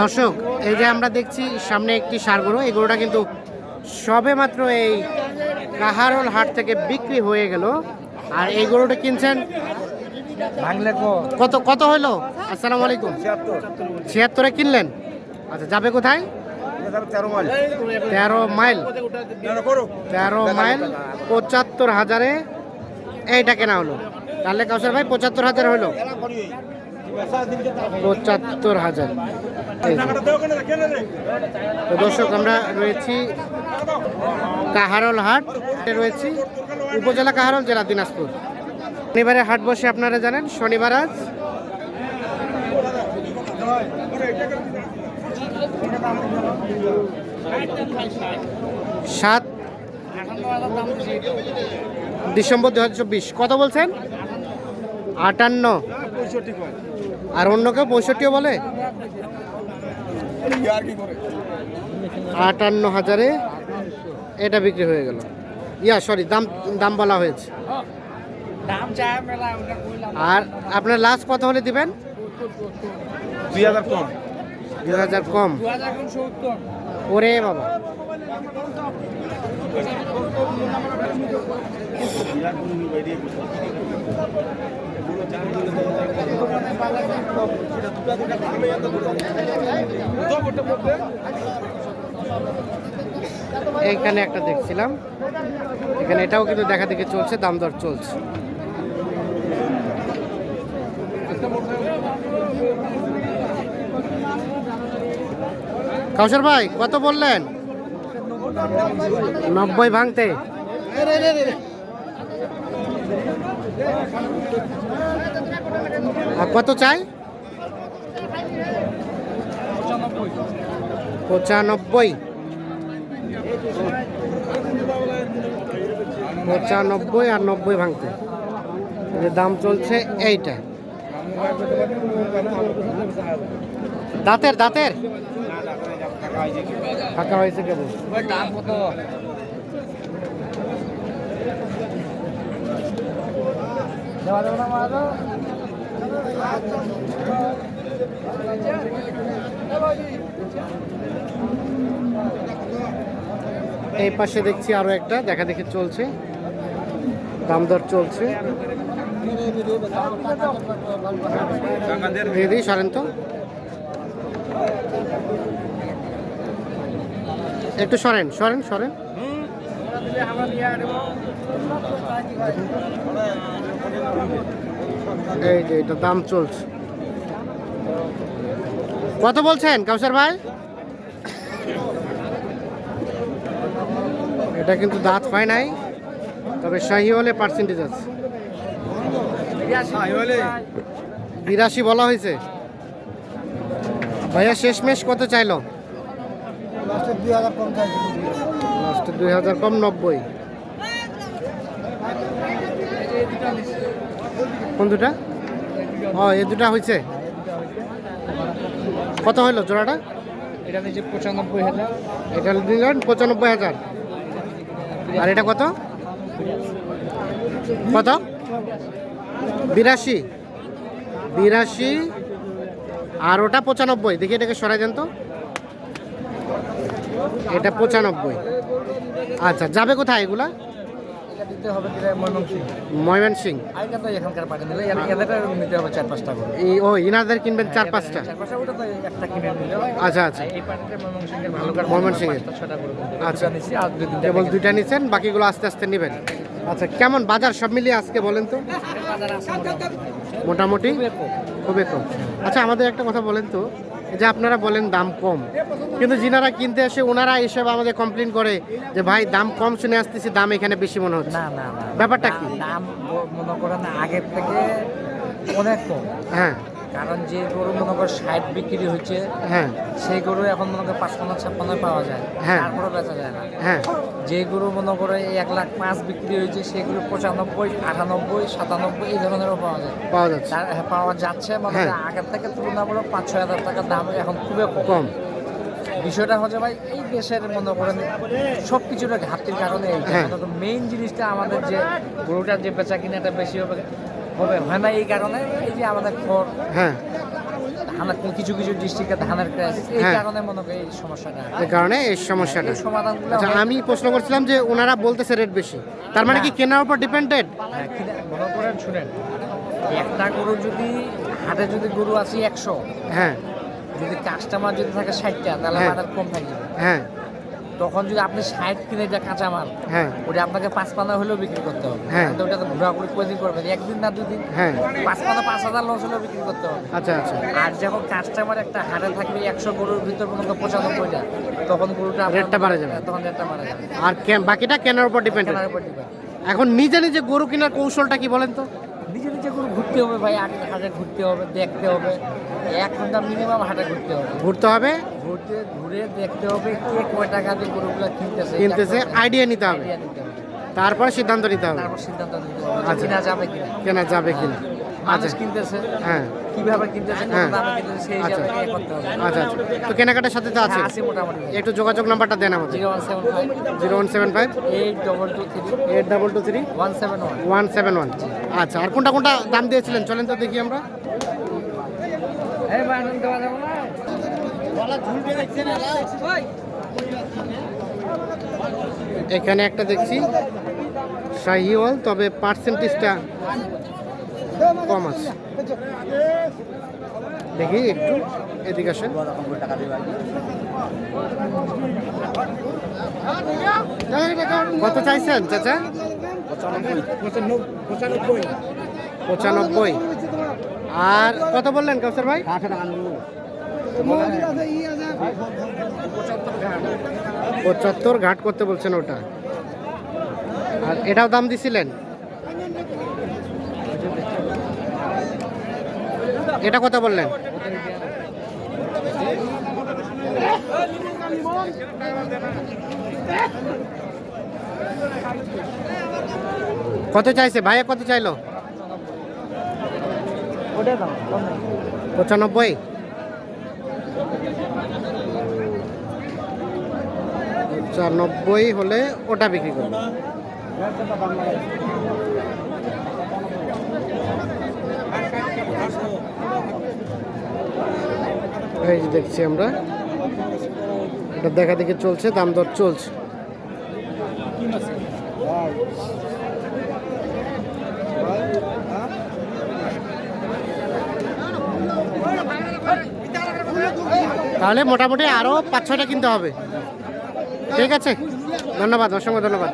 দর্শক এই যে আমরা দেখছি সামনে একটি সার গরু এই গরুটা কিন্তু সবে মাত্র এই কাহারল হাট থেকে বিক্রি হয়ে গেল। আর এই গরুটা কিনছেন? কত কত হলো আসসালামু আলাইকুম। ছিয়াত্তরে। কিনলেন? আচ্ছা যাবে কোথায়? তেরো মাইল। তেরো মাইল। তেরো মাইল পঁচাত্তর হাজারে এইটা কেনা হলো। তাহলে কাউসার ভাই পঁচাত্তর হাজার হলো পঁচাত্তর হাজার। দর্শক, আমরা রয়েছি কাহারল হাট রয়েছি উপজেলা কাহারল, জেলা দিনাজপুর। শনিবারে হাট বসে আপনারা জানেন, শনিবার আজ। সাত ডিসেম্বর দু হাজার চব্বিশ। কত বলছেন? আটান্ন। আর অন্য কেউ পঁয়ষট্টিও বলে? আটান্ন হাজারে এটা বিক্রি হয়ে গেল। ইয়া সরি দাম দাম বলা হয়েছে। দাম চায় মেলা ওটা কইলাম। আর আপনার লাস্ট কত হলে দিবেন? দুই হাজার কম। হাজার কম। ওরে বাবা। এইখানে একটা দেখছিলাম। এখানে এটাও কিন্তু দেখা দেখে চলছে, দাম দর চলছে। কাউসার ভাই, কত বললেন? নব্বই ভাঙতে। কত চাই? পঁচানব্বই। পঁচানব্বই আর নব্বই ভাঙতে। দাম চলছে এইটা। দাঁতের দাঁতের? ফাঁকা হয়েছে কেবল। দাম কত এই পাশে দেখছি আরও একটা, দেখা দেখি চলছে। দামদর চলছে। দিয়ে দিই সরেন তো। একটু সরেন সরেন সরেন। এই যে, এটা দাম চলছে। কত বলছেন, কাউসার ভাই? এটা কিন্তু দাঁত হয় নাই, তবে শাহি হলে পার্সেন্টেজ আছে। বিরাশি বলা হয়েছে। ভাইয়া, শেষমেশ কত চাইলো? দুই হাজার কম চাইছি লাস্টে দুই হাজার কম নব্বই। কোন দুটা? ও এই দুটা হয়েছে কত হইল জোড়াটা? এটা নিচে পঁচানব্বই হাজার। এটা দিলেন পঁচানব্বই হাজার। আর এটা কত? কত? বিরাশি। বিরাশি আর ওটা পঁচানব্বই। দেখি এটাকে সরাই দেন তো। এটা পঁচানব্বই। আচ্ছা যাবে কোথায় এগুলা? এটা দিতে হবে ময়মনসিং ময়মন সিং আইটা তো এখানকার পাঠিয়ে দিলে এদের নিতে হবে চার পাঁচটা করে। ও ইনাদের কিনবেন চার পাঁচটা? চার পাঁচটা ওটা তো একটা কিনে নিলে আচ্ছা আচ্ছা। এই ভালো ছটা করে আচ্ছা। আর দুই দিন কেবল দুইটা নিচ্ছেন বাকিগুলো আস্তে আস্তে নেবেন। আচ্ছা কেমন বাজার সব মিলিয়ে আজকে বলেন তো? মোটামুটি। খুবই কম। আচ্ছা আমাদের একটা কথা বলেন তো। যে আপনারা বলেন দাম কম। কিন্তু যিনারা কিনতে আসে ওনারা এসব আমাদের কমপ্লেন করে যে ভাই দাম কম শুনে আসতেছি দাম এখানে বেশি মনে হচ্ছে। না না ব্যাপারটা কি? দাম মনে করেন আগের থেকে অনেক কম। হ্যাঁ। কারণ যে গরু মনে করেন ষাট বিক্রি হচ্ছে হ্যাঁ। সেই গরু এখন মনে করেন পাঁচপান্ন ছাপ্পান্ন পাওয়া যায়। হ্যাঁ। তারপরে বেচা যায় না। হ্যাঁ। যে গরু মনে করে এক লাখ পাঁচ বিক্রি হয়েছে সেগুলো পঁচানব্বই আটানব্বই সাতানব্বই এই ধরনেরও পাওয়া যায়। পাওয়া যাচ্ছে। তার হ্যাঁ, পাওয়া যাচ্ছে মানে হ্যাঁ। আগের থেকে তুলনামূলক পাঁচ ছয় হাজার টাকার দাম এখন খুবই কম। কম। বিষয়টা হচ্ছে ভাই এই দেশের মনে করেন সব কিছুর ঘাটতির কারণে হ্যাঁ। মেইন জিনিসটা আমাদের যে গরুটার যে বেচা কিনাটা বেশি হবে হবে হয় না এই কারণে? এই যে আমাদের খড় হ্যাঁ। ধানের কিছু কিছু ডিস্ট্রিক্টে ধানের ক্রাইস এই হ্যাঁ। কারণে মনে করি এই সমস্যাটা এই কারণে এই সমস্যাটা। সমাধানগুলো আচ্ছা আমি প্রশ্ন করছিলাম যে ওনারা বলতেছে রেট বেশি। তার মানে কি কেনার উপর ডিপেন্ডেড হ্যাঁ, মনে করেন শুনেন একটা গরু যদি হাটে যদি গরু আছে একশো হ্যাঁ। যদি কাস্টমার যদি থাকে ষাটটা তাহলে হ্যাঁ। বাজার কম থাকবে। হ্যাঁ। তখন যদি আপনি ষাট কিনে যা কাঁচামাল হ্যাঁ। ওটা আপনাকে পাঁচ পানা হলেও বিক্রি করতে হবে। হ্যাঁ। তো ওটা তো ঘোরাঘুরি কদিন করবেন। একদিন না দুদিন হ্যাঁ। পাঁচ পানা পাঁচ হাজার লস হলেও বিক্রি করতে হবে। আচ্ছা আচ্ছা। আর যখন কাস্টমার একটা হাটে থাকবে একশো গরুর ভিতর পর্যন্ত পঁচানব্বইটা তখন গরুটা রেটটা বাড়ে যাবে। তখন রেটটা বাড়ে যাবে। আর বাকিটা কেনার উপর ডিপেন্ডেড কেনার উপর depend। এখন নিজে নিজে গরু কেনার কৌশলটা কি বলেন তো? ঘুরতে হবে ভাই আগে হাটে ঘুরতে হবে দেখতে হবে। এক ঘণ্টা মিনিমাম হাটে ঘুরতে হবে। ঘুরতে হবে? ঘুরতে ঘুরে দেখতে হবে কে কয় টাকা দিয়ে গরুগুলো কিনতেছে কিনতেছে আইডিয়া নিতে হবে। তারপর সিদ্ধান্ত নিতে হবে। তারপর সিদ্ধান্ত নিতে হবে আচ্ছা। যাবে কিনা। কেনা যাবে কিনা। মানুষ আচ্ছা কিনতেছে হ্যাঁ। কীভাবে কিনতেছে হ্যাঁ। সেই আচ্ছা। আচ্ছা আচ্ছা। তো কেনাকাটার সাথে তো আছে। হ্যাঁ, আছে মোটামুটি। একটু যোগাযোগ নাম্বারটা দেন আমাদের। Zero one seven five. Eight double two three. Eight double two three. One seven one. One seven one. আচ্ছা আর কোনটা কোনটা দাম দিয়েছিলেন? চলেন তো দেখি আমরা। এখানে একটা দেখছি। শাহিওয়াল তবে পার্সেন্টেজটা কম আছে দেখি একটু, এদিকে আসেন। কত চাইছেন, চাচা? পঁচানব্বই। আর কত বললেন, কাউসার ভাই? পঁচাত্তর ঘাট করতে বলছেন ওটা। আর এটাও দাম দিছিলেন? এটা কত বললেন? কত চাইছে? ভাইয়া কত চাইলো? পঁচানব্বই। পঁচানব্বই হলে ওটা বিক্রি করব। যে দেখছি আমরা। এটা দেখা দেখি চলছে, দাম দর চলছে। তাহলে মোটামুটি আরও পাঁচ ছয়টা কিনতে হবে। ঠিক আছে? ধন্যবাদ, অসংখ্য ধন্যবাদ।